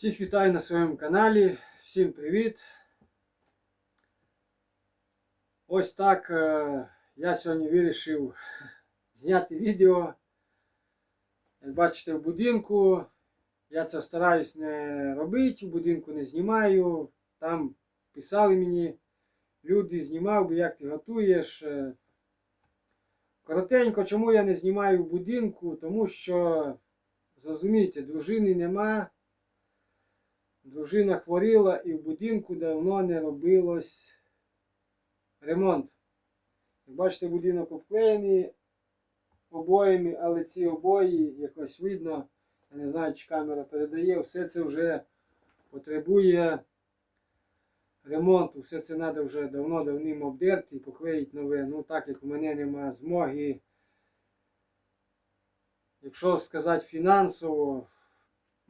Всіх вітаю на своєму каналі. Всім привіт. Ось так е, я сьогодні вирішив зняти відео. Як бачите, в будинку. Я це стараюсь не робити, в будинку не знімаю. Там писали мені, люди знімав би, як ти готуєш. Е, Коротенько, чому я не знімаю в будинку? Тому що, зрозумійте, дружини нема. Дружина хворіла і в будинку давно не робилось ремонт. Як бачите, будинок обклеєний обоями, але ці обої якось видно, я не знаю, чи камера передає, все це вже потребує ремонту. Все це треба вже давно-давним обдерти і поклеїти нове. Ну так як у мене нема змоги, якщо сказати фінансово,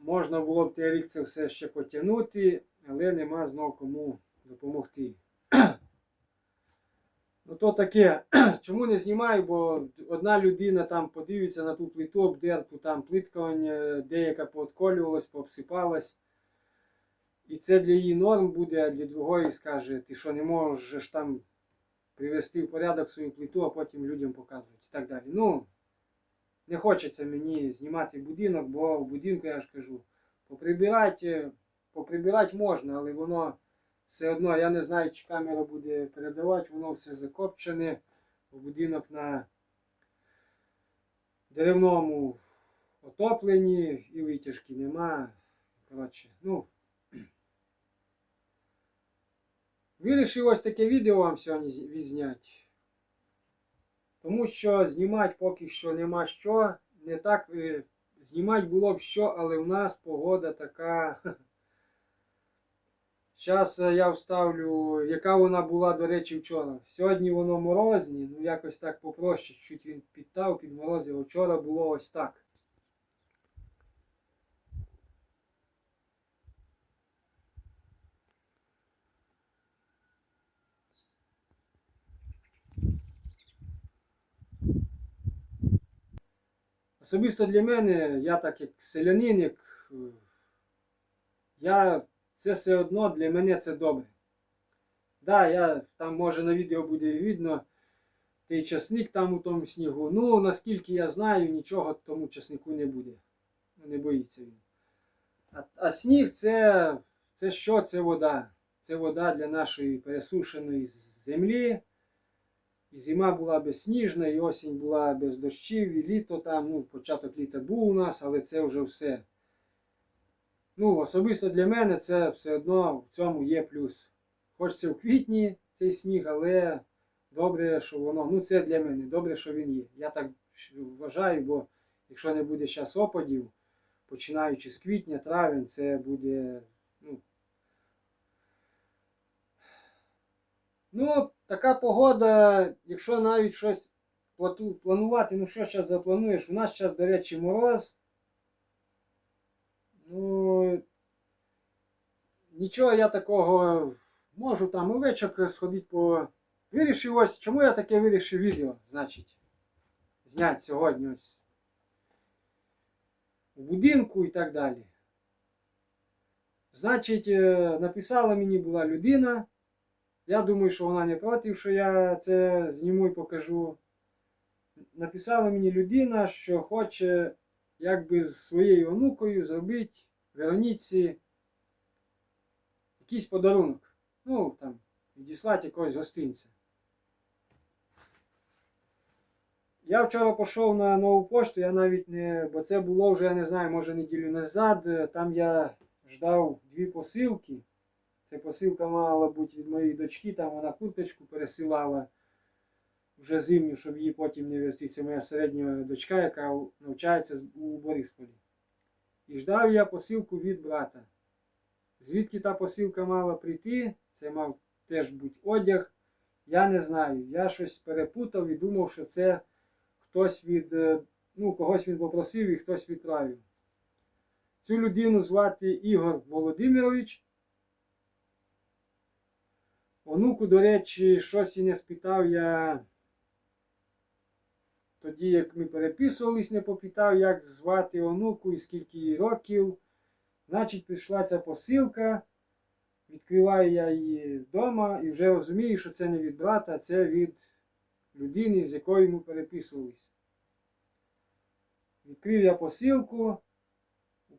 Можна було б той рік це все ще потягнути, але нема знов кому допомогти. Ну то таке, чому не знімаю, бо одна людина там подивиться на ту плиту, обдерту, там плиткування, деяка поотколювалась, пообсипалась. І це для її норм буде, а для другої скаже, ти що не можеш там привести в порядок свою плиту, а потім людям показувати і так далі. Ну, не хочеться мені знімати будинок, бо в будинку, я ж кажу, поприбирати, поприбирати можна, але воно все одно, я не знаю, чи камера буде передавати, воно все закопчене, будинок на деревному отопленні і витяжки нема. Коротше, ну. Вирішив ось таке відео вам сьогодні відзняти. Тому що знімати поки що нема що. Не так е, знімати було б що, але в нас погода така. Зараз я вставлю, яка вона була, до речі, вчора. Сьогодні воно морозні, ну якось так попроще, чуть він підтав, підморозив. Вчора було ось так. Особисто для мене, я так як селянин, як, е, я, це все одно для мене це добре. Да, я, там може на відео буде видно той часник там у тому снігу. Ну, наскільки я знаю, нічого тому часнику не буде. Не боїться він. А, а сніг це, це що? Це вода. Це вода для нашої пересушеної землі. І зима була безсніжна, і осінь була без дощів, і літо там, ну, початок літа був у нас, але це вже все. Ну, особисто для мене це все одно в цьому є плюс. Хоч це в квітні цей сніг, але добре, що воно. Ну, це для мене, добре, що він є. Я так вважаю, бо якщо не буде зараз опадів, починаючи з квітня, травень, це буде. Ну, така погода, якщо навіть щось планувати, ну що зараз заплануєш? У нас зараз, до речі, мороз. Ну, нічого я такого можу там овечок сходити по. Вирішив ось, чому я таке вирішив відео, значить, зняти сьогодні ось у будинку і так далі. Значить, е, написала мені була людина. Я думаю, що вона не проти, що я це зніму і покажу. Написала мені людина, що хоче якби з своєю онукою зробити Вероніці якийсь подарунок. Ну, там, відіслати якогось гостинця. Я вчора пішов на нову пошту, я навіть не. Бо це було вже, я не знаю, може неділю назад. Там я ждав дві посилки. Це посилка мала бути від моєї дочки, там вона курточку пересилала вже зимню, щоб її потім не везти. Це моя середня дочка, яка навчається у Борисполі. І ждав я посилку від брата. Звідки та посилка мала прийти, це мав теж бути одяг. Я не знаю. Я щось перепутав і думав, що це хтось від, е, ну, когось він попросив і хтось відправив. Цю людину звати Ігор Володимирович. Онуку, до речі, щось і не спитав я. Тоді, як ми переписувались, не попитав, як звати онуку і скільки їй років. Значить, прийшла ця посилка. Відкриваю я її вдома і вже розумію, що це не від брата, а це від людини, з якою ми переписувалися. Відкрив я посилку.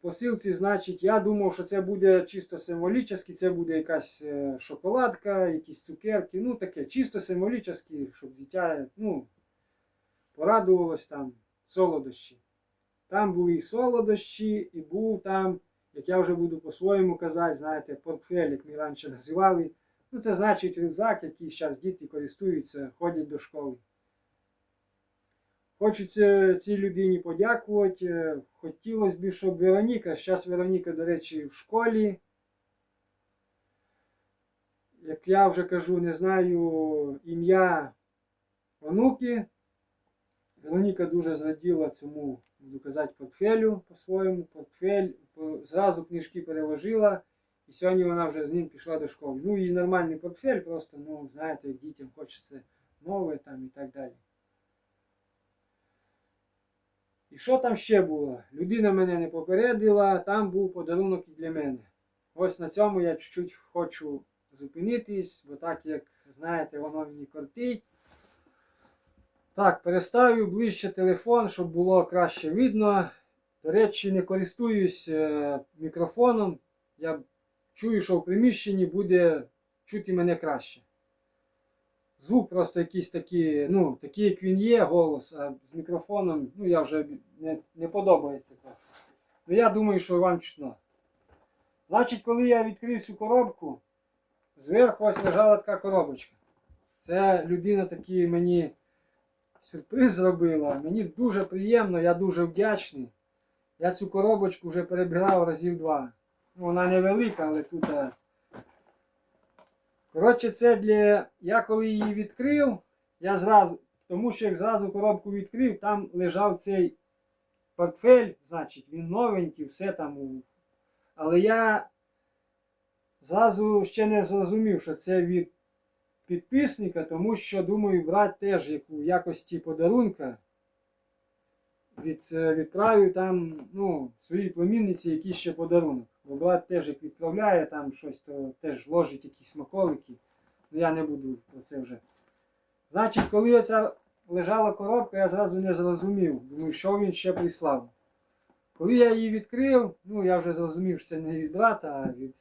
Посилці, значить, я думав, що це буде чисто символічно, це буде якась е, шоколадка, якісь цукерки, ну таке, чисто символічно, щоб дитя ну, порадувалось там солодощі. Там були і солодощі, і був там, як я вже буду по-своєму казати, знаєте, портфель, як ми раніше називали. Ну, це значить рюкзак, який зараз діти користуються, ходять до школи. Це- цій людині подякувати. Хотілося б, щоб Вероніка, зараз Вероніка, до речі, в школі. Як я вже кажу, не знаю ім'я онуки. Вероніка дуже зраділа цьому, буду казати, портфелю по-своєму. Портфель зразу книжки переложила. І сьогодні вона вже з ним пішла до школи. Ну і нормальний портфель, просто, ну, знаєте, як дітям хочеться нове там і так далі. І що там ще було? Людина мене не попередила, там був подарунок і для мене. Ось на цьому я чуть-чуть хочу зупинитись, бо так як, знаєте, воно мені кортить. Так, переставлю ближче телефон, щоб було краще видно. До речі, не користуюсь е, мікрофоном. Я чую, що в приміщенні буде чути мене краще. Звук просто якийсь такий, ну, такий, як він є, голос, а з мікрофоном, ну, я вже не, не подобається це. Ну, я думаю, що вам чутно. Значить, коли я відкрив цю коробку, зверху ось лежала така коробочка. Це людина такий мені сюрприз зробила. Мені дуже приємно, я дуже вдячний. Я цю коробочку вже перебирав разів два. Ну, Вона невелика, але тут. Коротше, це для. Я коли її відкрив, я зразу. Тому що як зразу коробку відкрив, там лежав цей портфель, значить, він новенький, все там. Але я зразу ще не зрозумів, що це від підписника, тому що думаю, брати теж як у якості подарунка. Від, е, відправив там ну, своїй племінниці якийсь ще подарунок. Бо брат теж як відправляє там щось, то теж ложить якісь смаколики. Ну я не буду про це вже. Значить, коли оця лежала коробка, я зразу не зрозумів. Думаю, що він ще прислав. Коли я її відкрив, ну я вже зрозумів, що це не від брата, а від.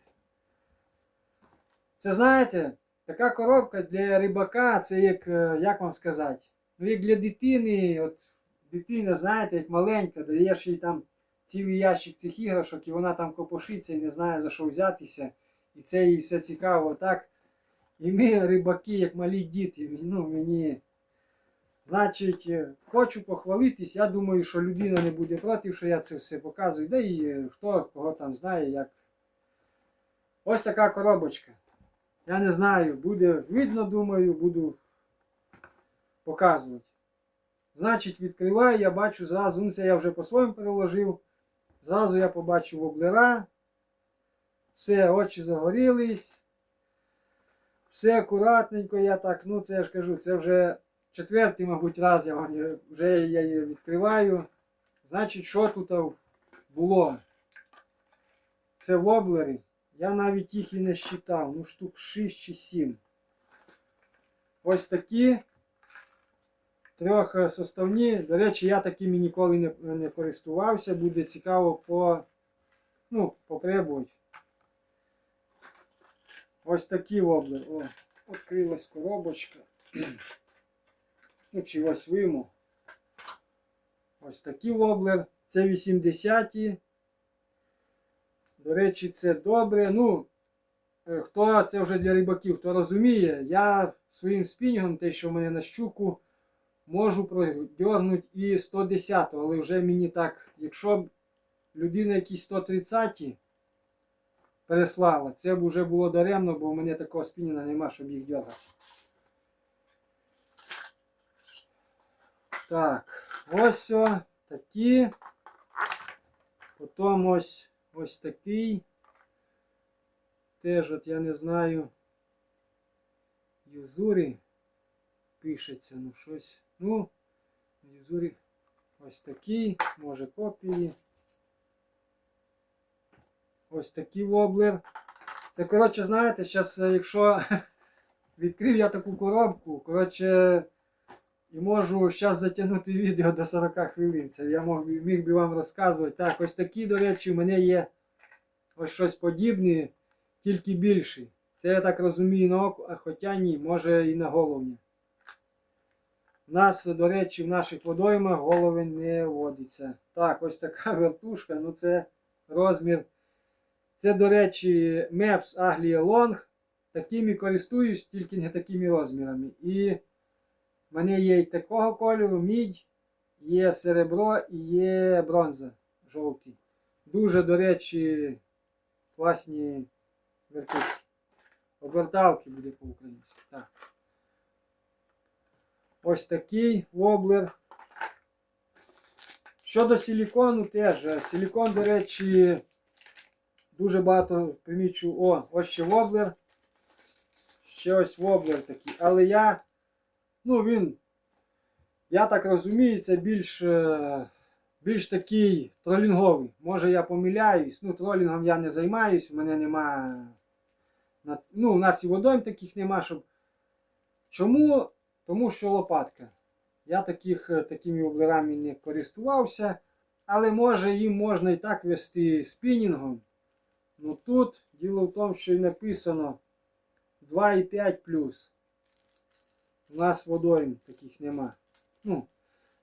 Це знаєте, така коробка для рибака, це як, е, як вам сказати, ну як для дитини, от дитина, знаєте, як маленька, даєш їй там цілий ящик цих іграшок, і вона там копошиться і не знає за що взятися. І це їй все цікаво. Так. І ми, рибаки, як малі діти, ну мені. Значить, е, хочу похвалитись. Я думаю, що людина не буде проти, що я це все показую. Да і е, хто кого там знає, як. Ось така коробочка. Я не знаю, буде видно, думаю, буду показувати. Значить, відкриваю, я бачу зразу, ну це я вже по-своєму переложив. Зразу я побачив воблера. Все, очі загорілись. Все акуратненько, я так, ну це я ж кажу, це вже четвертий, мабуть, раз я вам вже я її відкриваю. Значить, що тут було? Це воблери. Я навіть їх і не считав, ну штук 6 чи 7. Ось такі трьохсоставні. До речі, я такими ніколи не, не користувався. Буде цікаво по, ну, попробувати. Ось такі воблери. О, відкрилась коробочка. Ну, чи ось виму. Ось такий воблер. Це 80-ті. До речі, це добре. Ну, е, хто це вже для рибаків, хто розуміє, я своїм спінінгом, те, що в мене на щуку, можу продьорнути і 110, але вже мені так, якщо б людина якісь 130 переслала, це б вже було даремно, бо в мене такого спінінга нема, щоб їх дергати. Так, ось о, такі. Потім ось ось такий. Теж от я не знаю. Юзурі пишеться, ну щось. Ну, Юзурі ось такий, може копії. Ось такий воблер. Це, коротше, знаєте, зараз, якщо відкрив я таку коробку, коротше, і можу зараз затягнути відео до 40 хвилин. Це я мог, міг би вам розказувати. Так, ось такі, до речі, в мене є ось щось подібне, тільки більший. Це я так розумію на око, а хоча ні, може і на головні. У нас, до речі, в наших водоймах головень не водиться. Так, ось така вертушка, ну це розмір. Це, до речі, Maps Aglia Long. Такими користуюсь, тільки не такими розмірами. І в мене є і такого кольору, мідь, є серебро і є бронза жовтий. Дуже, до речі, класні вертушки. Оберталки буде по-українськи. Так. Ось такий воблер. Щодо силікону теж. е, Силікон, до речі, дуже багато примічу. О, ось ще воблер. Ще ось воблер такий. Але я, ну він, я так розумію, це більш, е, більш такий тролінговий. Може я помиляюсь. Ну, тролінгом я не займаюсь, у мене нема. Ну, у нас і водойм таких нема, щоб. Чому? Тому що лопатка. Я таких, е, такими воблерами не користувався, але може їм можна і так вести спінінгом. Ну тут діло в тому, що і написано 2,5 У нас водойм таких нема. Ну,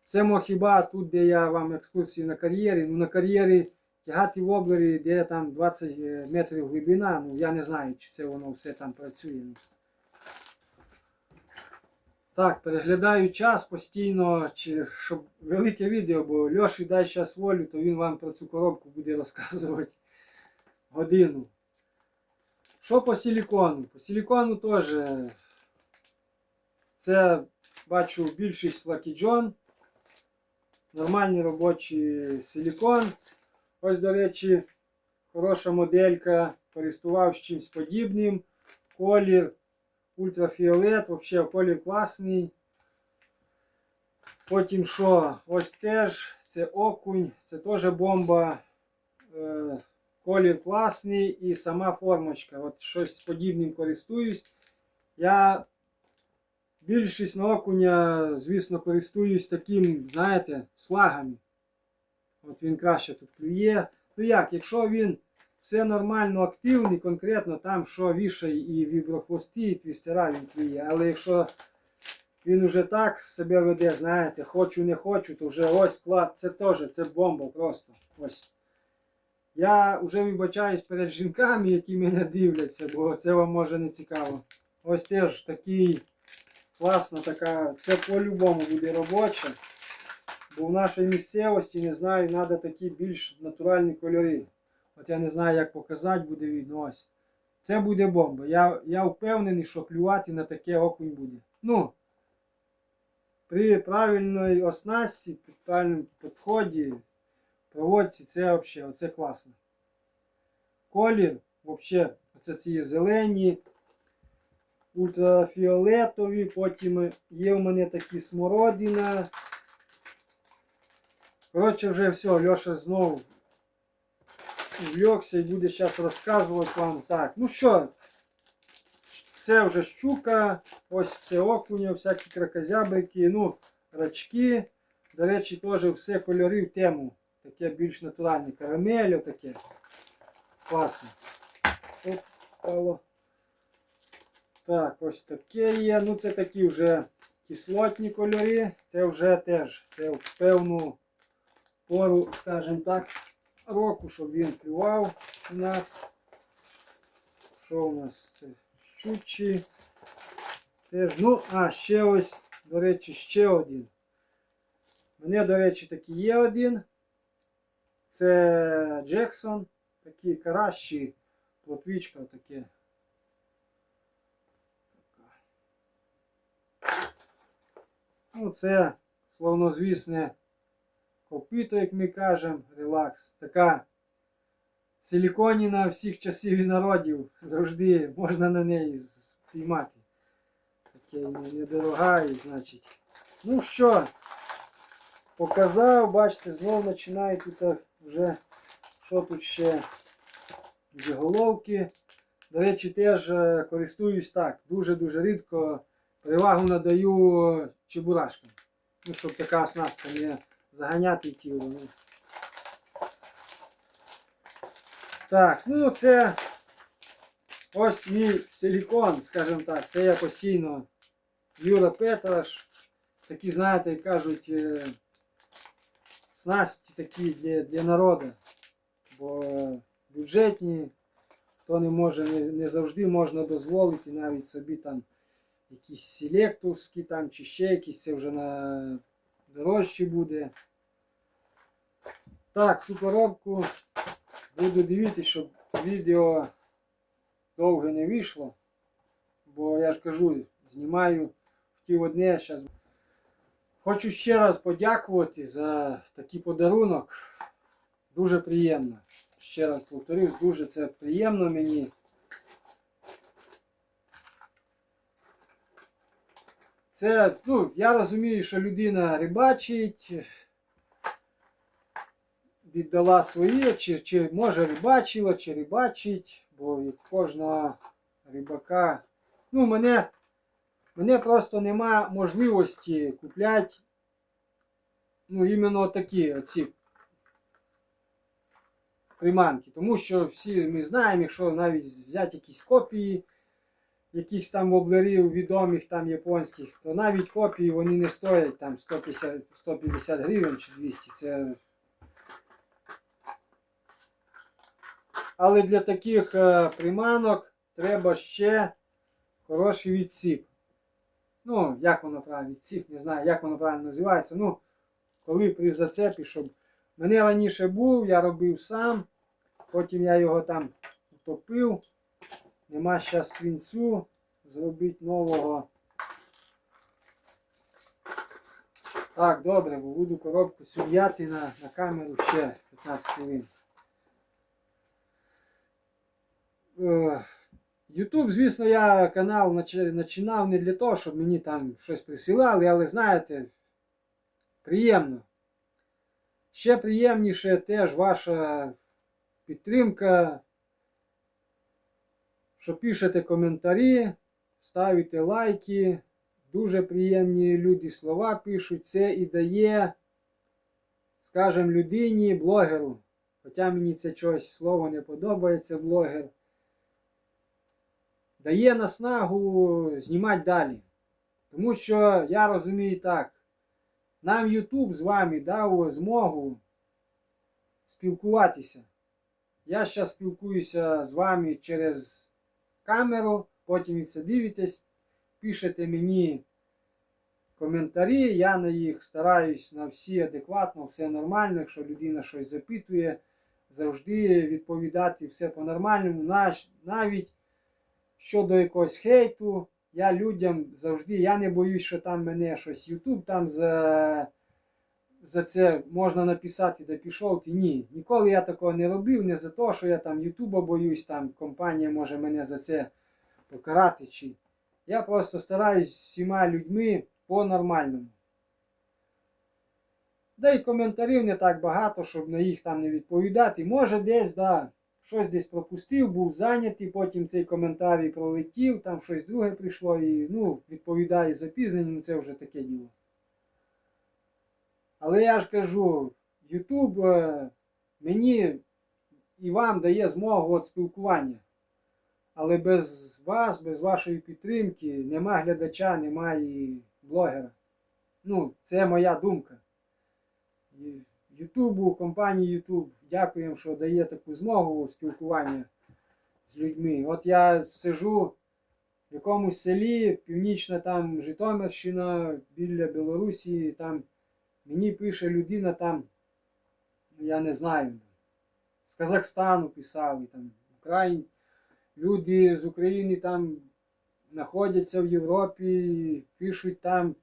це мо хіба тут, де я вам екскурсії на кар'єрі. Ну на кар'єрі тягати воблери, де там 20 метрів глибина. Ну я не знаю, чи це воно все там працює. Так, переглядаю час постійно, чи, щоб велике відео, бо Льоші дай зараз волю, то він вам про цю коробку буде розказувати годину. Що по силікону? По силікону теж це бачу більшість Lucky John. Нормальний робочий силікон. Ось, до речі, хороша моделька. Користував чимось подібним. Колір ультрафіолет, взагалі колір класний. Потім що? Ось теж це окунь, це теж бомба. Е, колір класний і сама формочка. От щось подібним користуюсь. Я більшість на окуня, звісно, користуюсь таким, знаєте, слагами. От він краще тут клює. Ну як, якщо він все нормально активний, конкретно там, що вішає і віброхвости, і твістера він клює. Але якщо він уже так себе веде, знаєте, хочу, не хочу, то вже ось склад, це теж, це бомба просто. Ось. Я вже вибачаюсь перед жінками, які мене дивляться, бо це вам може не цікаво. Ось теж такий класно, така, це по-любому буде робоче. Бо в нашій місцевості, не знаю, треба такі більш натуральні кольори. От я не знаю, як показати, буде видно. Ось. Це буде бомба. Я, я впевнений, що клювати на таке окунь буде. Ну, при правильній оснасті, при правильному підході, проводці, це взагалі, оце класно. Колір, взагалі, оце ці зелені, ультрафіолетові, потім є в мене такі смородина. Коротше, вже все, Льоша знову вльокся і буде зараз розказувати вам. Так, ну що, це вже щука, ось це окуня, всякі кракозябрики, ну, рачки. До речі, теж все кольори в тему. Таке більш натуральне. Карамель, таке. Класно. Оп, впало. Так, ось таке є. Ну це такі вже кислотні кольори. Це вже теж це в певну пору, скажімо так, року, щоб він плював у нас. Що у нас? Це щучі. Теж, ну, а, ще ось, до речі, ще один. У мене, до речі, такий є один. Це Джексон. Такі каращі, плотвічка таке. Ну, це славнозвісне копито, як ми кажемо, релакс. Така силіконіна всіх часів і народів. Завжди можна на неї спіймати. Таке недорога і, значить. Ну що, показав, бачите, знову починає тут вже що тут ще. джиголовки. До речі, теж е, користуюсь так. Дуже-дуже рідко перевагу надаю чебурашкам. Ну, щоб така оснастка не заганяти тіло. Так, ну це ось мій силікон, скажімо так. Це я постійно Юра Петраш. Такі, знаєте, кажуть, е, снасті такі для, для народу. Бо бюджетні, хто не може, не, не завжди можна дозволити навіть собі там якісь селектовські там чи ще якісь, це вже на дорожче буде. Так, цю коробку буду дивитися, щоб відео довго не вийшло. Бо я ж кажу, знімаю хотів одне зараз. Хочу ще раз подякувати за такий подарунок. Дуже приємно. Ще раз повторюсь, дуже це приємно мені. Це, ну, я розумію, що людина рибачить, віддала своє, чи, чи може рибачила, чи рибачить, бо від кожного рибака. Ну, мене, мене просто нема можливості купляти ну, іменно такі оці приманки. Тому що всі ми знаємо, якщо навіть взяти якісь копії якихось там воблерів відомих там японських, то навіть копії вони не стоять там 150, 150 гривень чи 200. Це... Але для таких е, приманок треба ще хороший відсіп. Ну, як воно правильно, відсіп, не знаю, як воно правильно називається. Ну, коли при зацепі, щоб мене раніше був, я робив сам, потім я його там утопив. Нема зараз свинцю, зробити нового. Так, добре, бо буду коробку цю м'яти на, на камеру ще 15 хвилин. Е, Ютуб, звісно, я канал починав не для того, щоб мені там щось присилали, але знаєте, приємно. Ще приємніше теж ваша підтримка, що пишете коментарі, ставите лайки. Дуже приємні люди слова пишуть. Це і дає, скажімо, людині, блогеру. Хоча мені це чогось слово не подобається, блогер. Дає наснагу знімати далі. Тому що я розумію так. Нам YouTube з вами дав змогу спілкуватися. Я зараз спілкуюся з вами через камеру, потім ви це дивитесь, пишете мені коментарі, я на їх стараюсь на всі адекватно, все нормально. Якщо людина щось запитує, завжди відповідати все по-нормальному. Навіть щодо якогось хейту, я людям завжди, я не боюсь, що там мене щось YouTube там за, за це можна написати, де пішов ти. Ні. Ніколи я такого не робив, не за те, що я там Ютуба боюсь, там компанія може мене за це покарати. Чи... Я просто стараюсь всіма людьми по-нормальному. Да і коментарів не так багато, щоб на їх там не відповідати. Може десь, да, щось десь пропустив, був зайнятий, потім цей коментарій пролетів, там щось друге прийшло і ну, відповідає запізненням, це вже таке діло. Але я ж кажу, YouTube е, мені і вам дає змогу от спілкування. Але без вас, без вашої підтримки, нема глядача, немає і блогера. Ну, це моя думка. Ютубу, компанії YouTube, дякуємо, що дає таку змогу спілкування з людьми. От я сижу в якомусь селі, північна там Житомирщина, біля Білорусі, там мені пише людина там, ну я не знаю, з Казахстану писали, там, Україн, люди з України там знаходяться в Європі, пишуть там.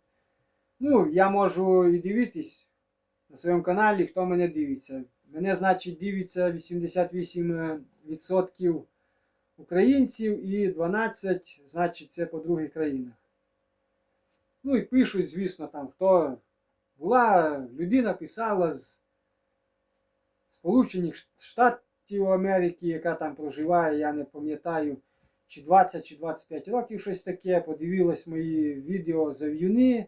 Ну, я можу і дивитись на своєму каналі, хто мене дивиться. Мене, значить, дивиться 88% українців і 12, значить, це по других країнах. Ну і пишуть, звісно, там, хто була людина писала з Сполучених Штат, ті в Америці, яка там проживає, я не пам'ятаю, чи 20 чи 25 років щось таке, подивилась мої відео зав'юни.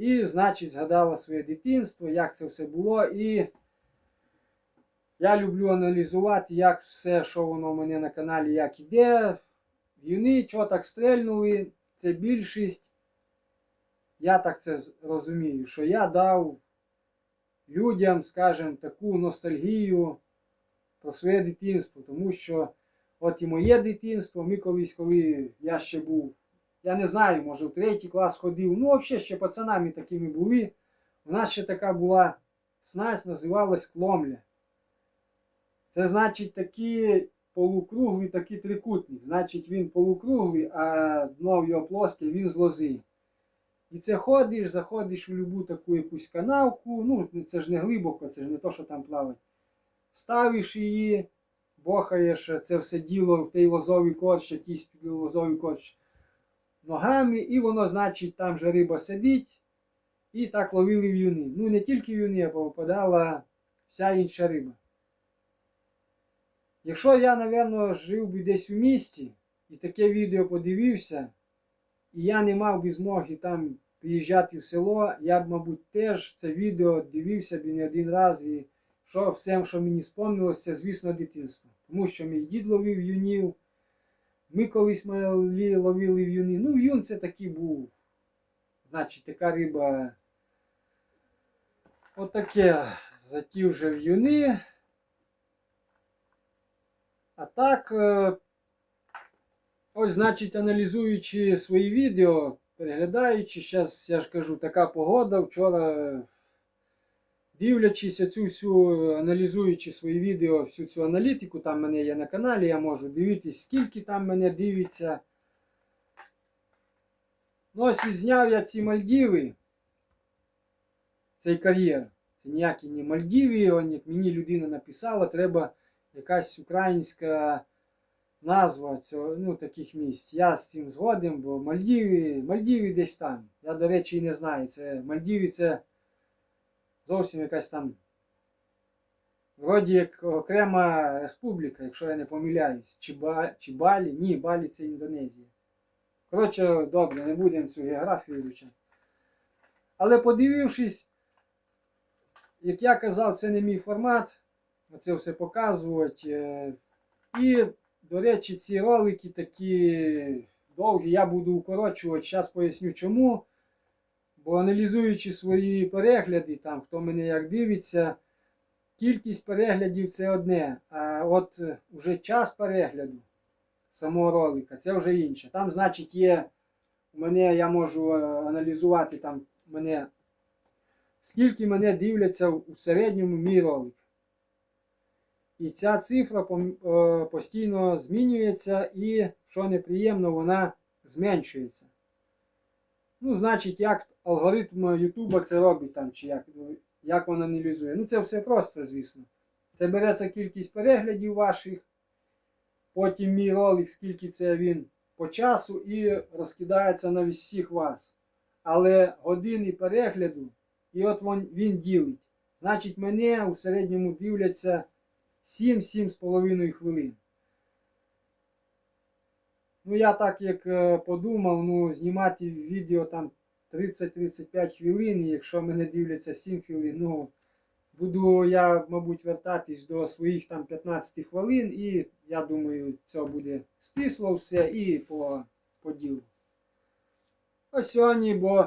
І, значить, згадала своє дитинство, як це все було. І я люблю аналізувати, як все, що воно в мене на каналі, як іде. В'юни, чого так стрельнули, це більшість. Я так це розумію, що я дав людям, скажімо, таку ностальгію про своє дитинство. Тому що от і моє дитинство, ми колись, коли я ще був, я не знаю, може в третій клас ходив, ну взагалі ще пацанами такими були. У нас ще така була снасть, називалась кломля. Це значить такий полукруглий, такий трикутник. Значить, він полукруглий, а дно в його плоске, він з лози. І це ходиш, заходиш у любу таку якусь канавку. Ну, це ж не глибоко, це ж не то, що там плавать. Ставиш її, бохаєш це все діло в той лозовий корч, якийсь під лозовий корч ногами, і воно, значить, там же риба сидить, і так ловили в'юни. Ну, не тільки в'юни, а попадала вся інша риба. Якщо я, напевно, жив би десь у місті і таке відео подивився, і я не мав би змоги там приїжджати в село, я б, мабуть, теж це відео дивився б не один раз. І що все, що мені спомнилося, це, звісно, дитинство. Тому що мій дід ловив юнів. Ми колись малі ловили в'юни. Ну, в'юн це такий був. Значить, така риба. Отаке заті вже в'юни. А так, е, ось, значить, аналізуючи свої відео, переглядаючи, зараз я ж кажу, така погода. Вчора, дивлячись оцю всю, аналізуючи свої відео, всю цю аналітику, там мене є на каналі, я можу дивитись, скільки там мене дивиться. Ну, ось відзняв я ці Мальдіви, цей кар'єр. Це ніякі не Мальдіви, як мені людина написала, треба якась українська назва цього, ну, таких місць. Я з цим згоден, бо Мальдіви, Мальдіви десь там. Я, до речі, і не знаю. Це Мальдіви це зовсім якась там. Вроді як окрема республіка, якщо я не помиляюсь. Чи, Ба, чи Балі? Ні, Балі це Індонезія. Коротше, добре, не будемо цю географію вивчати. Але подивившись, як я казав, це не мій формат. Це все показувати. Е, І, до речі, ці ролики такі довгі, я буду укорочувати. Зараз поясню чому. Бо аналізуючи свої перегляди, там, хто мене як дивиться, кількість переглядів це одне. А от е, вже час перегляду самого ролика це вже інше. Там, значить, є. У мене я можу е, аналізувати там мене, скільки мене дивляться у середньому мій ролик. І ця цифра е, постійно змінюється і, що неприємно, вона зменшується. Ну, значить, як алгоритм Ютуба це робить там, чи як, як він аналізує. Ну, це все просто, звісно. Це береться кількість переглядів ваших, потім мій ролик, скільки це він по часу, і розкидається на всіх вас. Але години перегляду, і от він, він ділить. Значить, мене у середньому дивляться 7-7,5 хвилин. Ну, я так як е, подумав, ну, знімати відео там 30-35 хвилин, і якщо мене дивляться 7 хвилин, ну, буду я, мабуть, вертатись до своїх там 15 хвилин, і я думаю, це буде стисло все і по, по ділу. Ось сьогодні, бо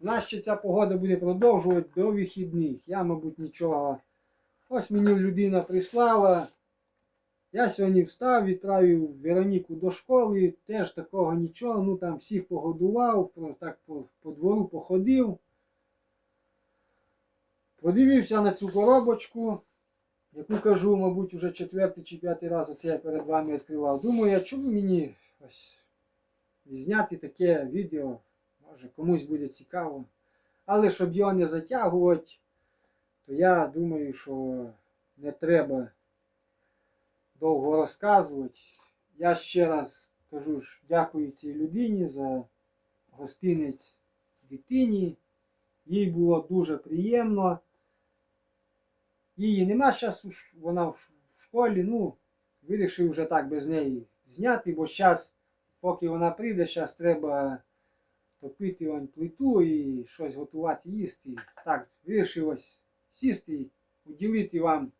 в нас ще ця погода буде продовжувати до вихідних. Я, мабуть, нічого. Ось мені людина прислала. Я сьогодні встав, відправив Вероніку до школи, теж такого нічого, ну там всіх погодував, так по, по двору походив. Подивився на цю коробочку, яку кажу, мабуть, вже четвертий чи п'ятий раз оце я перед вами відкривав. Думаю, а чому мені ось зняти таке відео? Може комусь буде цікаво. Але щоб його не затягувати, то я думаю, що не треба довго розказувати. Я ще раз кажу ж, дякую цій людині за гостинець дитині. Їй було дуже приємно. Її нема зараз, вона в школі. Ну, вирішив вже так без неї зняти, бо зараз, поки вона прийде, зараз треба топити он плиту і щось готувати їсти. Так, вирішив ось сісти і уділити вам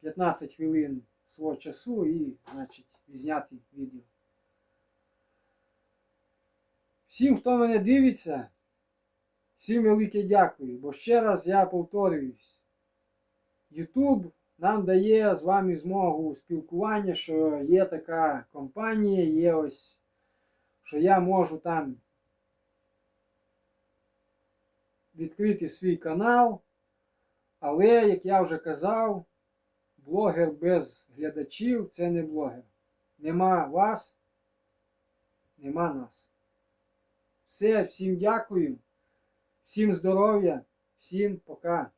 15 хвилин свого часу і, значить, зняти відео. Всім, хто мене дивиться, всім велике дякую, бо ще раз я повторююсь. YouTube нам дає з вами змогу спілкування, що є така компанія, є ось, що я можу там відкрити свій канал. Але, як я вже казав, блогер без глядачів це не блогер. Нема вас, нема нас. Все, всім дякую, всім здоров'я, всім пока.